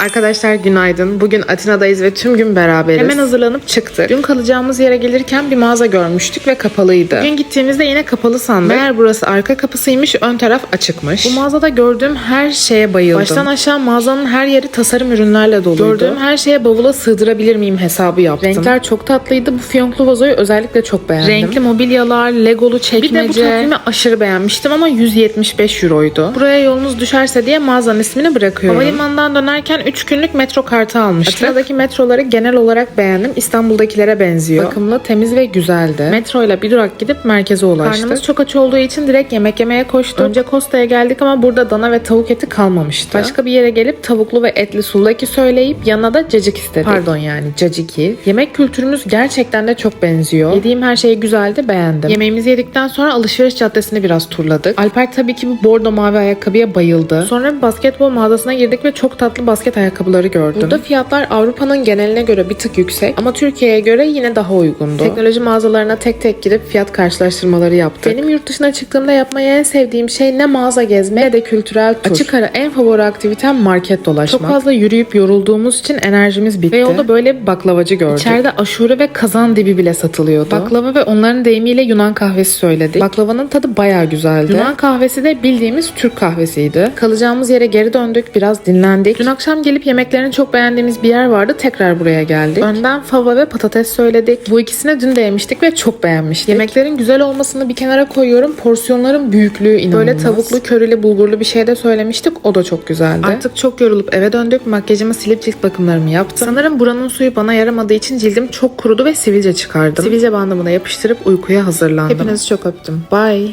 Arkadaşlar günaydın. Bugün Atina'dayız ve tüm gün beraberiz. Hemen hazırlanıp çıktık. Dün kalacağımız yere gelirken bir mağaza görmüştük ve kapalıydı. Bugün gittiğimizde yine kapalı sandık. Meğer burası arka kapısıymış, ön taraf açıkmış. Bu mağazada gördüğüm her şeye bayıldım. Baştan aşağı mağazanın her yeri tasarım ürünlerle doluydu. Gördüğüm her şeye bavula sığdırabilir miyim hesabı yaptım. Renkler çok tatlıydı. Bu fiyonklu vazoyu özellikle çok beğendim. Renkli mobilyalar, legolu çekmece. Bir de bu takvimi aşırı beğenmiştim ama 175 euroydu. Buraya yolunuz düşerse diye mağazanın ismini bırakıyorum. Havalimanından dönerken 3 günlük metro kartı almıştık. Atina'daki metroları genel olarak beğendim. İstanbul'dakilere benziyor. Bakımlı, temiz ve güzeldi. Metro ile bir durak gidip merkeze ulaştık. Karnımız çok aç olduğu için direkt yemek yemeye koştuk. Önce Costa'ya geldik ama burada dana ve tavuk eti kalmamıştı. Başka bir yere gelip tavuklu ve etli sulaki söyleyip yanına da cacık istedik. Pardon yani caciki. Yemek kültürümüz gerçekten de çok benziyor. Yediğim her şey güzeldi, beğendim. Yemeğimizi yedikten sonra alışveriş caddesini biraz turladık. Alper tabii ki bu bordo mavi ayakkabıya bayıldı. Sonra bir basketbol mağazasına girdik ve çok tatlı basket ayakkabıları gördüm. Burada fiyatlar Avrupa'nın geneline göre bir tık yüksek ama Türkiye'ye göre yine daha uygundu. Teknoloji mağazalarına tek tek girip fiyat karşılaştırmaları yaptık. Benim yurt dışına çıktığımda yapmayı en sevdiğim şey ne mağaza gezme ne de kültürel tur. Açık ara en favori aktivitem market dolaşmak. Çok fazla yürüyüp yorulduğumuz için enerjimiz bitti. Ve yolda böyle bir baklavacı gördük. İçeride aşure ve kazan dibi bile satılıyordu. Baklava ve onların deyimiyle Yunan kahvesi söyledik. Baklavanın tadı bayağı güzeldi. Yunan kahvesi de bildiğimiz Türk kahvesiydi. Kalacağımız yere geri döndük. Biraz dinlendik. Dün akşam gelip yemeklerini çok beğendiğimiz bir yer vardı. Tekrar buraya geldik. Önden fava ve patates söyledik. Bu ikisini dün de yemiştik ve çok beğenmiştik. Yemeklerin güzel olmasını bir kenara koyuyorum. Porsiyonların büyüklüğü inanılmaz. Böyle tavuklu, körili, bulgurlu bir şey de söylemiştik. O da çok güzeldi. Artık çok yorulup eve döndük. Makyajımı silip cilt bakımlarımı yaptım. Sanırım buranın suyu bana yaramadığı için cildim çok kurudu ve sivilce çıkardım. Sivilce bandımı da yapıştırıp uykuya hazırlandım. Hepinizi çok öptüm. Bye.